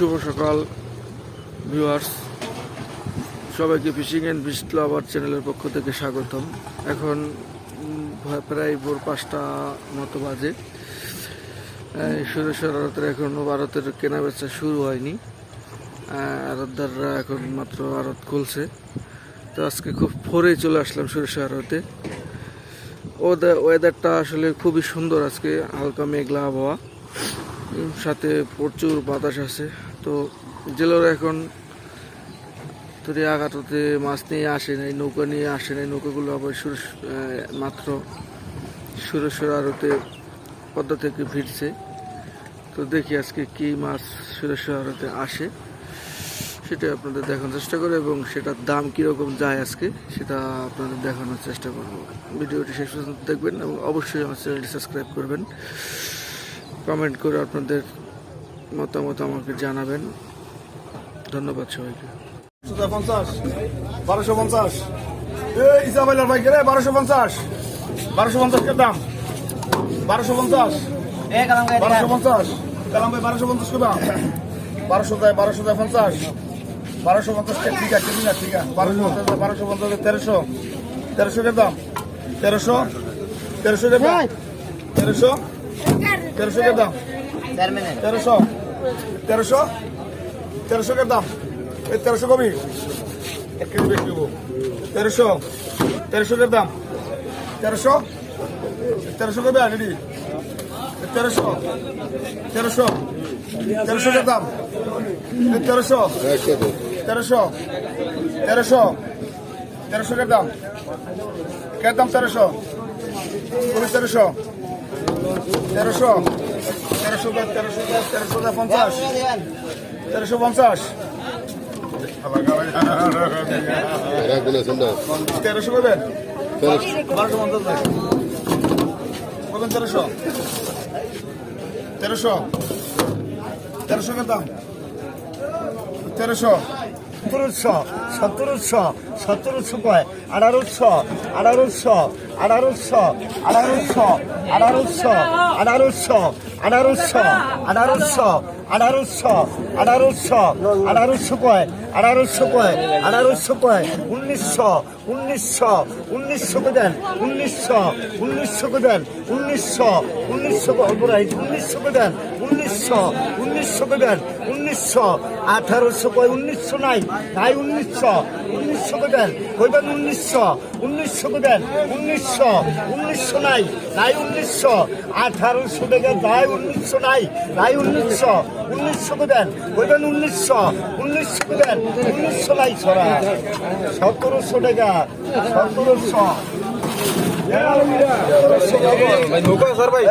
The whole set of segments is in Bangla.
শুভ সকাল ভিউয়ার্স সবাইকে ফিশিং অ্যান্ড ফিশ লাভার চ্যানেলের পক্ষ থেকে স্বাগতম। এখন প্রায় ভোর পাঁচটা মতো বাজে। সুরেশ্বর আড়তের এখনও ভারতের কেনা বেচা শুরু হয়নি। আরতদাররা এখন মাত্র আরত খুলছে তো আজকে খুব ভোরে চলে আসলাম সুরেশ্বর আড়তে ওয়েদারটা আসলে খুবই সুন্দর আজকে, হালকা মেঘলা আবহাওয়া। সাথে প্রচুর বাতাস আছে। তো জেলেরা এখন তরি আঘাততে মাছ নিয়ে আসে নাই, নৌকা নিয়ে আসে নাই, নৌকাগুলো আবার সুর মাত্র সুরেশ্বর আড়তে পদ্মা থেকে ফিরছে তো দেখি আজকে কি মাছ সুর সুরেশ্বর আড়তে আসে, সেটা আপনাদের দেখানোর চেষ্টা করব এবং সেটার দাম কীরকম যায় আজকে, সেটা আপনাদের দেখানোর চেষ্টা করব। ভিডিওটি শেষ পর্যন্ত দেখবেন এবং অবশ্যই আমার চ্যানেলটি সাবস্ক্রাইব করবেন। কমেন্ট করে আপনাদের মতামত আমাকে জানাবেন। ধন্যবাদ সবাইকে। পঞ্চাশ বারোশো পঞ্চাশ। ইসামাইলার ভাই রে বারোশো পঞ্চাশ। বারোশো পঞ্চাশ কে দাম। বারোশো পঞ্চাশ। বারোশো পঞ্চাশ। কালাম ভাই বারোশো পঞ্চাশ কে দাম। বারোশো দেয় বারোশো দেয় পঞ্চাশ। বারোশো পঞ্চাশ ঠিক আছে ঠিক আছে ঠিক আছে। বারোশো পঞ্চাশ বারোশো পঞ্চাশ তেরোশো তেরোশো। কে দাম। তেরোশো তেরোশো কে দাম। তেরোশো তেরোশো কে দাম। তেরোশো। তেরোশো? তেরোশো কে দাম? এই তেরোশো কবি এক কেজি বেশি দেবো তেরোশো? তেরোশো কে দাম? তেরোশো? তেরোশো কবে আনি তেরোশো? তেরোশো? তেরোশো কে দাম? তেরোশো? তেরোশো? তেরোশো? তেরোশো কে দাম? কে দাম তেরোশো? তেরোশো? তেরোশো? তেরোশো তেরোশো তেরোশো পঞ্চাশ তেরোশো পঞ্চাশ তেরোশো পাবেন বারোশো পঞ্চাশ পাবেন তেরোশো তেরোশো তেরোশো কত তেরোশো সতেরোশো সতেরোশো সতেরোশো কয় আঠারোশো আঠারোশো আঠারোশো আঠারোশো আঠারোশো আঠারোশো আঠারোশো আঠারোশো আঠারোশো আঠারোশো আঠারোশো কয় আঠারোশো কয় আঠারোশো কয় উনিশশো উনিশশো উনিশশো কে দেন উনিশশো উনিশশো কে দেন উনিশশো উনিশশো উনিশশো কে দেন উনিশশো উনিশশো কে দেন উনিশশো আঠারোশো কয় উনিশশো নাই নাই উনিশশো উনিশশো দেন। কইবেন উনিশশো? উনিশশো দেন। উনিশশো। উনিশশো নাই। নাই উনিশশো। আঠারোশো টাকা যায় উনিশশো নাই। নাই উনিশশো। উনিশশো দেন। কইবেন উনিশশো। উনিশশো দেন। উনিশশো নাই ছড়া। সতেরোশো টাকা সতেরোশো।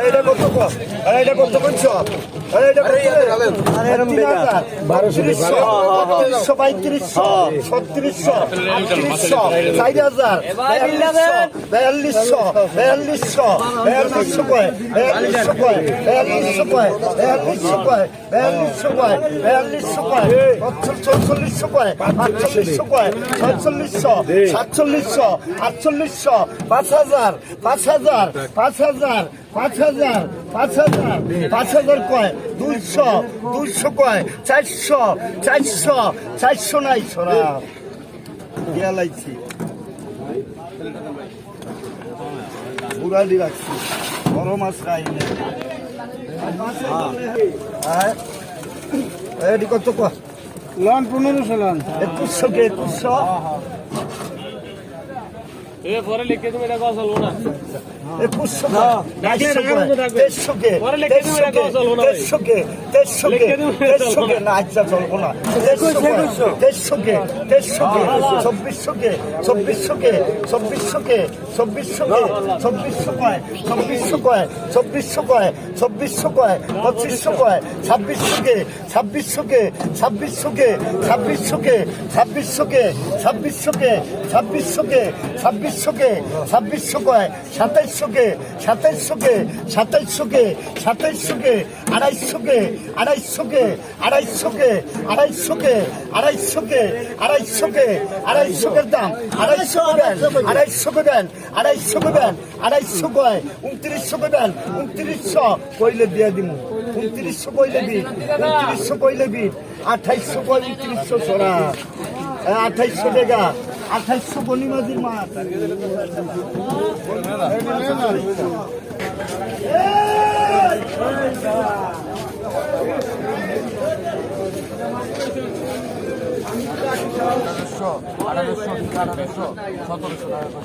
এটা কত এটা কত করছ? বত্রিশশো, পঁয়ত্রিশশো, ছত্রিশশো, আটত্রিশশো, চার হাজার, বিয়াল্লিশশো, বিয়াল্লিশশো, বিয়াল্লিশশো কয়, বিয়াল্লিশশো কয়, বিয়াল্লিশশো কয়, বিয়াল্লিশশো কয়, বিয়াল্লিশশো কয়, বিয়াল্লিশশো কয়, চৌচল্লিশশো কয়, আটচল্লিশশো কয়, পাঁচ হাজার পাঁচ হাজার পাঁচ হাজার পাঁচ হাজার পাঁচ হাজার পাঁচ হাজার কয়? দুইশো দুইশো কয়? চারশো চারশো চারশো নাই সরা দিয়া লাইছি। বুড়ালি রাখছি। বড় মাছ খাইনি হ্যাঁ? এটি কত কয়? লন পনেরোশো লন। একুশশো কে একুশশো? পরে লিখে তুমি এটা কথা চলবো না। ছাব্বিশশো কে ছাব্বিশশো কে ছাব্বিশশো কে ছাব্বিশশো কে ছাব্বিশশো কে ছাব্বিশশোকে ছাব্বিশশোকে ছাব্বিশশোকে, সাতাইশশোকে সাতাইশশোকে সাতাইশশোকে সাতাইশশোকে আড়াইশোকে আড়াইশোকে আড়াইশোকে আড়াইশোকে আড়াইশোকে আড়াইশোকে আড়াইশোকের দাম। আড়াইশো দেন, আড়াইশশোকে দেন আড়াইশশোকে দেন আড়াইশো কয়, উনত্রিশশোকে দেন, উনত্রিশশো কইলে দিয়ে দিব উনত্রিশশো কইলে বিট, উনত্রিশশো কইলে বিট, আঠাইশশো কয়, উনত্রিশশো সরা। আঠাইশশো টাকা। আঠাইশশো বনিমাজির মাছ।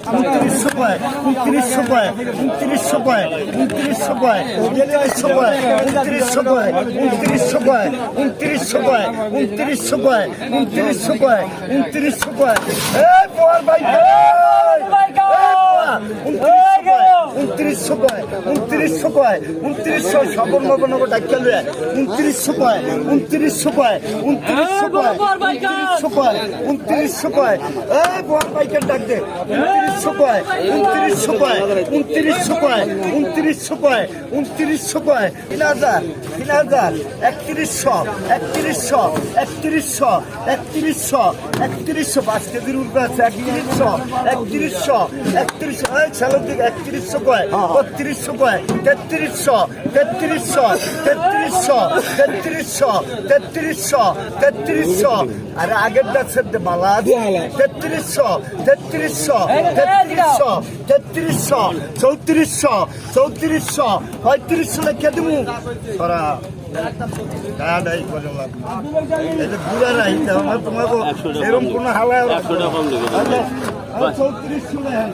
উনত্রিশশো পায় উনত্রিশশো পায় উনত্রিশশো পায় উনত্রিশশো পায় উনত্রিশশো পায় উনত্রিশশো পায় উনত্রিশশো পায় উনত্রিশশো পায় উনত্রিশশো পায় উনত্রিশশো পায় উনত্রিশশো পায় এই বল ভাই উনত্রিশশো পায় উনত্রিশশো পায় উনত্রিশশো সবর নগর নগর ডাক্তার উনত্রিশশো পায় উনত্রিশশো পায় উনত্রিশশো পায় উনত্রিশশো পায় উনত্রিশশো পায় এই বল বাইকের ডাক দে। উনত্রিশশো পায় উনত্রিশশো পায় উনত্রিশশো পায় উনত্রিশশো পায় উনত্রিশশো পায় তিন হাজার তিন হাজার একত্রিশশো একত্রিশশো একত্রিশশো একত্রিশশো একত্রিশশো। পাঁচ কেজির উঠবে আছে, একত্রিশশো একত্রিশশো একত্রিশশো। এই, ছেলের দিকে একত্রিশশো কয়, বত্রিশশো কয়। তেত্রিশশো তেত্রিশশো তেত্রিশশো তেত্রিশশো তেত্রিশশো তেত্রিশশো। আরে আগের ডাক্তার বালা তেত্রিশশো তেত্রিশশো তেত্রিশশো তেত্রিশশো চৌত্রিশশো চৌত্রিশশো পঁয়ত্রিশশো লেখা দেবো সরা। তোমাকে এরকম কোনো হালায় চৌত্রিশশো লেখেন